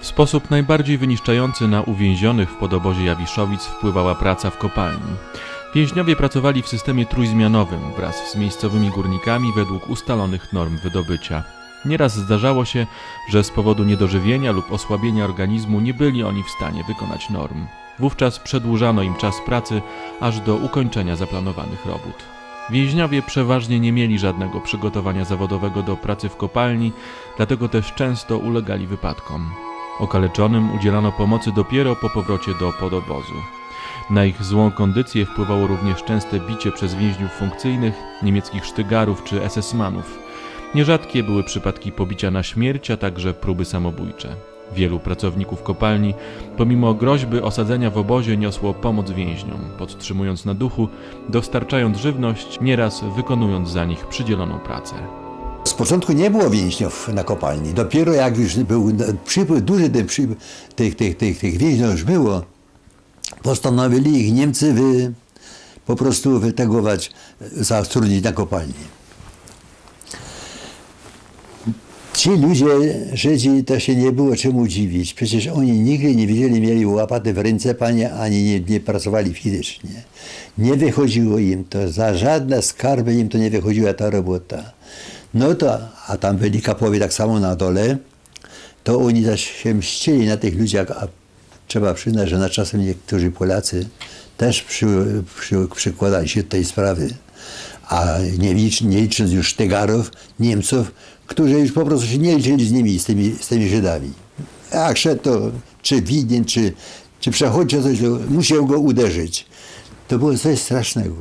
W sposób najbardziej wyniszczający na uwięzionych w podobozie Jawiszowic wpływała praca w kopalni. Więźniowie pracowali w systemie trójzmianowym wraz z miejscowymi górnikami według ustalonych norm wydobycia. Nieraz zdarzało się, że z powodu niedożywienia lub osłabienia organizmu nie byli oni w stanie wykonać norm. Wówczas przedłużano im czas pracy aż do ukończenia zaplanowanych robót. Więźniowie przeważnie nie mieli żadnego przygotowania zawodowego do pracy w kopalni, dlatego też często ulegali wypadkom. Okaleczonym udzielano pomocy dopiero po powrocie do podobozu. Na ich złą kondycję wpływało również częste bicie przez więźniów funkcyjnych, niemieckich sztygarów czy SS-manów. Nierzadkie były przypadki pobicia na śmierć, a także próby samobójcze. Wielu pracowników kopalni, pomimo groźby osadzenia w obozie, niosło pomoc więźniom, podtrzymując na duchu, dostarczając żywność, nieraz wykonując za nich przydzieloną pracę. Początku nie było więźniów na kopalni. Dopiero jak już był przypływ, duży ten przypływ, tych, tych, tych, tych więźniów już było, postanowili ich Niemcy wy, po prostu wytegować, zatrudnić na kopalni. Ci ludzie, Żydzi, to się nie było czemu dziwić. Przecież oni nigdy nie widzieli, mieli łapaty w ręce, panie, ani nie, nie pracowali fizycznie. Nie wychodziło im to, za żadne skarby im to nie wychodziła ta robota. No to, a tam byli kapowie tak samo na dole, to oni też się mścili na tych ludziach, a trzeba przyznać, że na czasem niektórzy Polacy też przy, przy, przykładali się do tej sprawy. A nie, licz, nie licząc już Tygarów, Niemców, którzy już po prostu się nie liczyli z nimi, z tymi, z tymi Żydami. Jak szedł to, czy winien, czy, czy przechodzi coś, musiał go uderzyć. To było coś strasznego.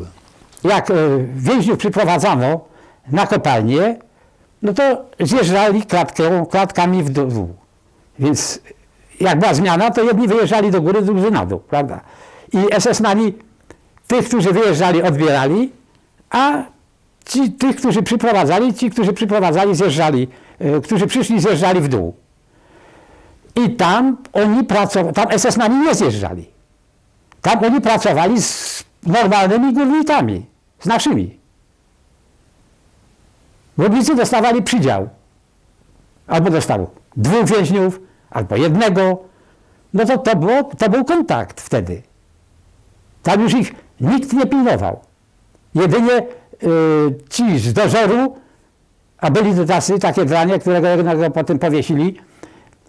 jak e, więźniów przyprowadzano na kopalnię, no to zjeżdżali klatką, klatkami w dół. Więc jak była zmiana, to jedni wyjeżdżali do góry, drudzy na dół, prawda? I SS-mani tych, którzy wyjeżdżali, odbierali, a ci, tych, którzy przyprowadzali, ci, którzy przyprowadzali, zjeżdżali, e, którzy przyszli, zjeżdżali w dół. I tam oni pracowali, tam SS-mani nie zjeżdżali. Tam oni pracowali z normalnymi górnikami, z naszymi. Górnicy dostawali przydział. Albo dostał dwóch więźniów, albo jednego. No to, to, było, to był kontakt wtedy. Tam już ich nikt nie pilnował. Jedynie y, ci z dozoru, a byli to tacy, takie dranie, którego jednego potem powiesili,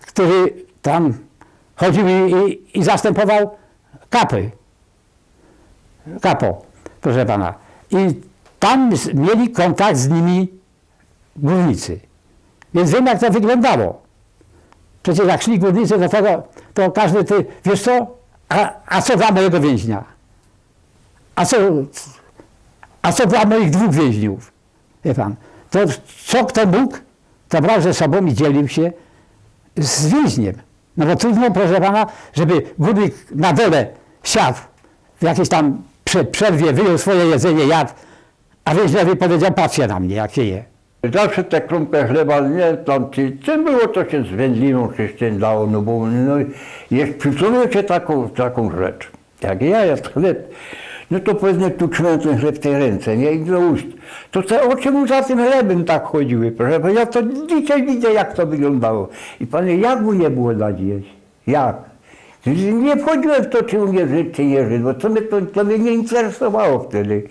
który tam chodził i, i, i zastępował kapy. Kapo, proszę pana. I tam mieli kontakt z nimi górnicy. Więc wiem, jak to wyglądało. Przecież jak szli górnicy do tego, to każdy ty, wiesz co, a, a co dla mojego więźnia? A co, a co dla moich dwóch więźniów? Wie pan, to co kto mógł, to brał ze sobą i dzielił się z więźniem. No bo trudno, proszę pana, żeby górnik na dole siadł w jakiejś tam prze- przerwie, wyjął swoje jedzenie, jadł, a więźniowi powiedział, patrzcie na mnie, jak się je. Zawsze tę kromkę chleba, nie tam, czy, czym było to się z wędliną czy z czym dało, no bo no, jest przypomnijcie taką, taką rzecz. Jak ja jadł chleb, no to pewnie tu trzymałem ten chleb w tej ręce, nie, i do ust. To te oczy mu za tym chlebem tak chodziły, proszę, bo ja to dzisiaj widzę, jak to wyglądało. I panie, jak mu nie było dać jeść? Jak? Nie wchodziłem w to, czy umie żyć, czy nie żyć, bo to mnie, to, to mnie nie interesowało wtedy.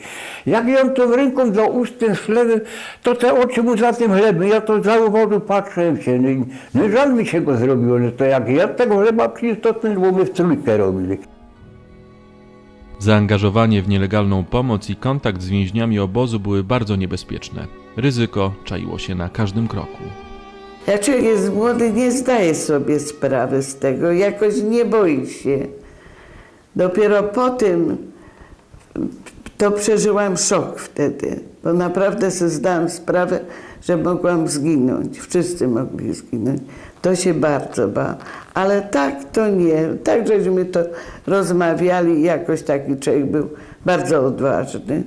Jak ją tą ręką do ust ten chleb, to te oczy mu za tym chlebem, ja to za uwodu patrzyłem się, no, no żal mi się go zrobiło, no to jak ja tego chleba przyniósł, to ten bo my w trójkę robili. Zaangażowanie w nielegalną pomoc i kontakt z więźniami obozu były bardzo niebezpieczne. Ryzyko czaiło się na każdym kroku. Jak człowiek jest młody, nie zdaje sobie sprawy z tego, jakoś nie boi się. Dopiero po tym to przeżyłam szok wtedy, bo naprawdę sobie zdałam sprawę, że mogłam zginąć. Wszyscy mogli zginąć. To się bardzo bałam. Ale tak to nie. Tak żeśmy to rozmawiali jakoś taki człowiek był bardzo odważny.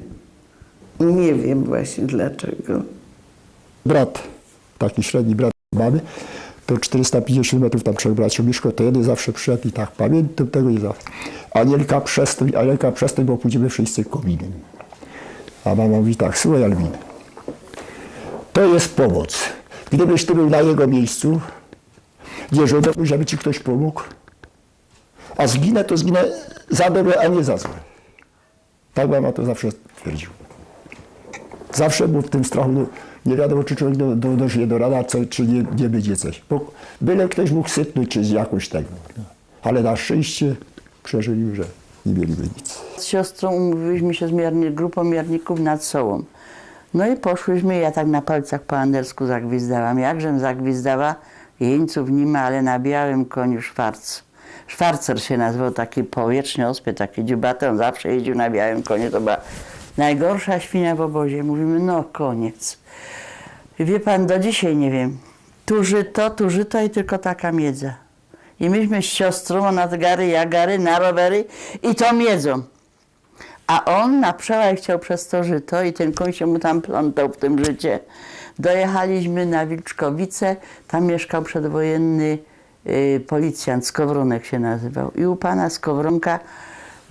Nie wiem właśnie dlaczego. brat, taki średni brat mamy, to 450 metrów tam trzech braci mieszka, to jeden zawsze przyszedł i tak pamiętam tego i zawsze. Anielka przestań, Anielka przestań, bo pójdziemy wszyscy kominem. A mama mówi tak, słuchaj Alwin, to jest pomoc. Gdybyś ty był na jego miejscu, Nie żądałbym, żeby ci ktoś pomógł. A zginę, to zginę za dobre, a nie za złe. Tak mama to zawsze twierdził. Zawsze był w tym strachu, nie wiadomo, czy człowiek do, do, rana, co, czy nie, nie będzie coś. Bo byle ktoś mógł sypnąć, czy jakoś tego. No. Ale na szczęście przeżyli, że nie mieliby nic. Z siostrą umówiliśmy się z mierni, grupą mierników nad Sołą. No i poszłyśmy, ja tak na palcach po andersku zagwizdałam. Jakżem zagwizdała, jeńców nie ma, ale na białym koniu szwarc. Szwarcer się nazywał, taki powietrzny ospie, taki dziubaty, on zawsze jeździł na białym koniu, to była najgorsza świnia w obozie. Mówimy, no koniec. Wie pan, do dzisiaj nie wiem. Tu żyto, tu żyto i tylko taka miedza. I myśmy z siostrą, ona gary, ja gary, na rowery i tą miedzą. A on na przełaj chciał przez to żyto i ten koń się mu tam plątał w tym życie. Dojechaliśmy na Wilczkowice, tam mieszkał przedwojenny y, policjant, Skowronek się nazywał. I u pana Skowronka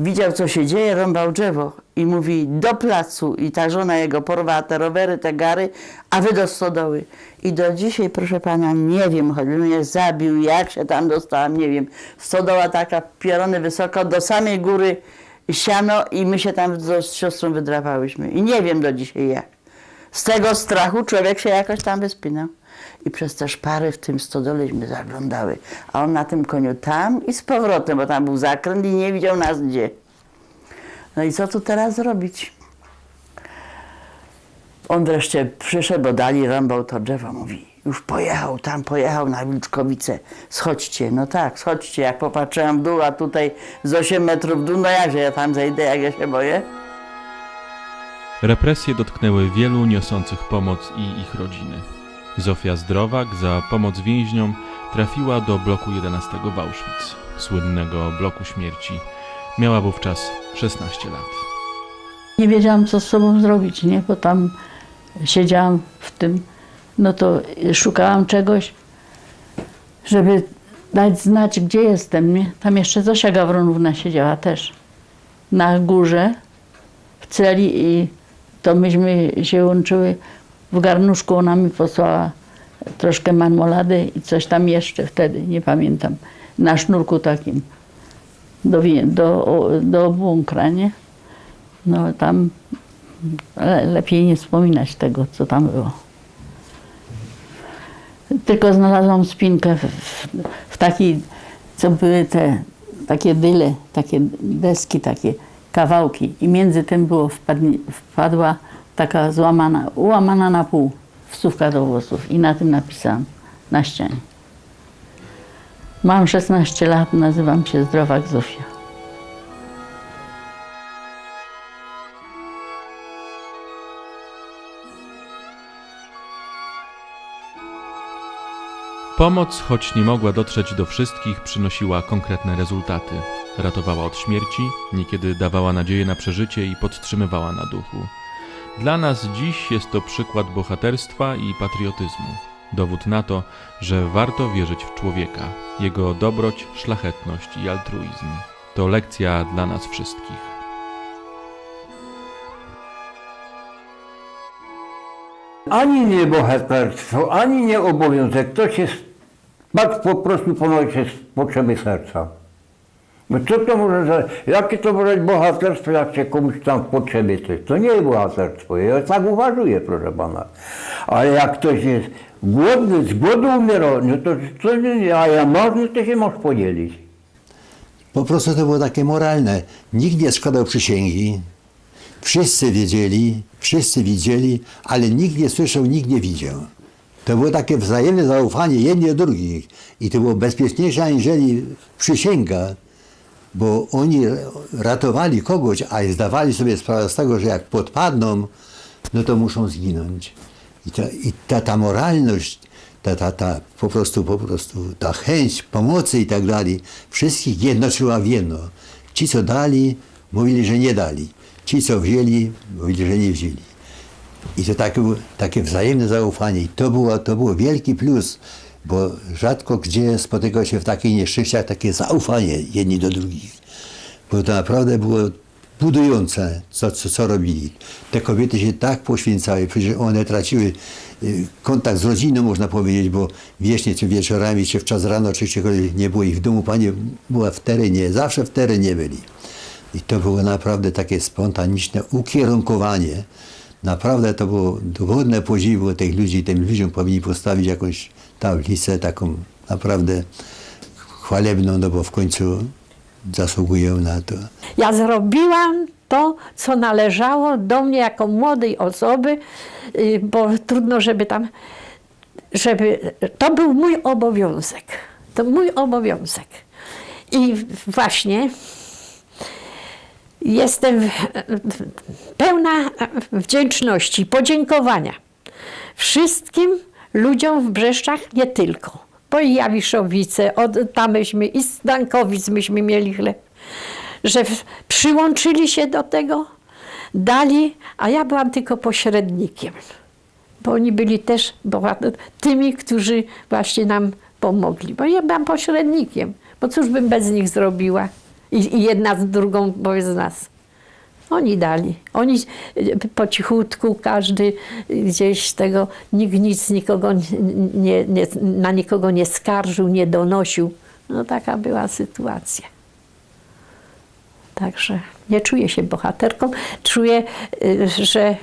widział, co się dzieje, rąbał drzewo i mówi do placu. I ta żona jego porwała te rowery, te gary, a wy do stodoły. I do dzisiaj, proszę pana, nie wiem, choćby mnie zabił, jak się tam dostałam, nie wiem. Stodoła taka, piorony wysoko, do samej góry siano i my się tam z siostrą wydrapałyśmy. I nie wiem do dzisiaj jak. Z tego strachu człowiek się jakoś tam wyspinał. I przez te szpary w tym stodoleśmy zaglądały. A on na tym koniu tam i z powrotem, bo tam był zakręt i nie widział nas gdzie. No i co tu teraz zrobić? On wreszcie przyszedł, bo dali rąbał to drzewo, mówi, już pojechał, tam pojechał na Wilczkowice, schodźcie, no tak, schodźcie, jak popatrzyłam w dół, a tutaj z 8 metrów w dół, no jakże ja tam zejdę, jak ja się boję? Represje dotknęły wielu niosących pomoc i ich rodziny. Zofia Zdrowak za pomoc więźniom trafiła do bloku 11 w Auschwitz, słynnego bloku śmierci. Miała wówczas 16 lat. Nie wiedziałam, co z sobą zrobić, nie? Bo tam siedziałam w tym, no to szukałam czegoś, żeby dać znać, gdzie jestem, nie? Tam jeszcze Zosia Gawronówna siedziała też na górze w celi i to myśmy się łączyły w garnuszku. Ona mi posłała troszkę marmolady i coś tam jeszcze wtedy, nie pamiętam, na sznurku takim do, do, do bunkra, nie? No tam le, lepiej nie wspominać tego, co tam było. Tylko znalazłam spinkę w, w, w takiej, co były te takie dyle, takie deski, takie kawałki i między tym było wpadni, wpadła taka złamana, ułamana na pół wstówka do włosów i na tym napisałam na ścianie. Mam 16 lat, nazywam się Zdrowak Zofia. Pomoc, choć nie mogła dotrzeć do wszystkich, przynosiła konkretne rezultaty. Ratowała od śmierci, niekiedy dawała nadzieję na przeżycie i podtrzymywała na duchu. Dla nas dziś jest to przykład bohaterstwa i patriotyzmu. Dowód na to, że warto wierzyć w człowieka, jego dobroć, szlachetność i altruizm. To lekcja dla nas wszystkich. Ani nie bohaterstwo, ani nie obowiązek. To się tak po prostu ponoć jest potrzeby serca. No co to może za, jakie to może być bohaterstwo, jak się komuś tam w potrzebie coś? To nie jest bohaterstwo, ja tak uważuję, proszę pana. Ale jak ktoś jest głodny, z głodu umiera, no to, nie, a ja można, to się możesz podzielić. Po prostu to było takie moralne. Nikt nie składał przysięgi. Wszyscy wiedzieli, wszyscy widzieli, ale nikt nie słyszał, nikt nie widział. To było takie wzajemne zaufanie jedni do drugich. I to było bezpieczniejsze aniżeli przysięga, bo oni ratowali kogoś, a zdawali sobie sprawę z tego, że jak podpadną, no to muszą zginąć. I ta, i ta, ta moralność, ta, ta, ta po prostu, po prostu, ta chęć pomocy i tak dalej, wszystkich jednoczyła w jedno. Ci, co dali, mówili, że nie dali. Ci, co wzięli, mówili, że nie wzięli. I to takie, takie wzajemne zaufanie. I to było, to było wielki plus, bo rzadko gdzie spotyka się w takich nieszczęściach takie zaufanie jedni do drugich. Bo to naprawdę było budujące, co, co, co robili. Te kobiety się tak poświęcały, przecież one traciły y, kontakt z rodziną, można powiedzieć, bo wiecznie, czy wieczorami, czy w czas rano, czy gdziekolwiek nie było ich w domu, pani była w terenie, zawsze w terenie byli. I to było naprawdę takie spontaniczne ukierunkowanie. Naprawdę to było godne podziwu tych ludzi. Tym ludziom powinni postawić jakąś tablicę taką naprawdę chwalebną, no bo w końcu zasługują na to. Ja zrobiłam to, co należało do mnie jako młodej osoby, y, bo trudno, żeby tam, żeby, to był mój obowiązek. To mój obowiązek. I właśnie jestem pełna wdzięczności, podziękowania wszystkim ludziom w Brzeszczach, nie tylko, bo i Jawiszowice, od, tam myśmy, i z Dankowic myśmy mieli chleb, że przyłączyli się do tego, dali, a ja byłam tylko pośrednikiem, bo oni byli też tymi, którzy właśnie nam pomogli, bo ja byłam pośrednikiem, bo cóż bym bez nich zrobiła i, i jedna z drugą bez nas. Oni dali. Oni y, po cichutku, każdy gdzieś tego, nikt nic nikogo nie, nie, na nikogo nie skarżył, nie donosił. No taka była sytuacja. Także nie czuję się bohaterką. Czuję, y, że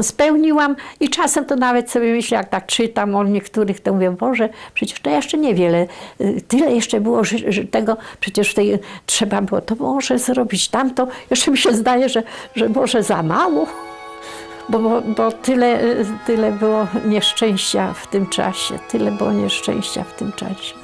spełniłam i czasem to nawet sobie myślę, jak tak czytam o niektórych, to mówię, Boże, przecież to jeszcze niewiele, y, tyle jeszcze było że, że tego, przecież tej, trzeba było to może zrobić, tamto. Jeszcze mi się zdaje, że, że może za mało, bo, bo, bo tyle, y, tyle było nieszczęścia w tym czasie, tyle było nieszczęścia w tym czasie.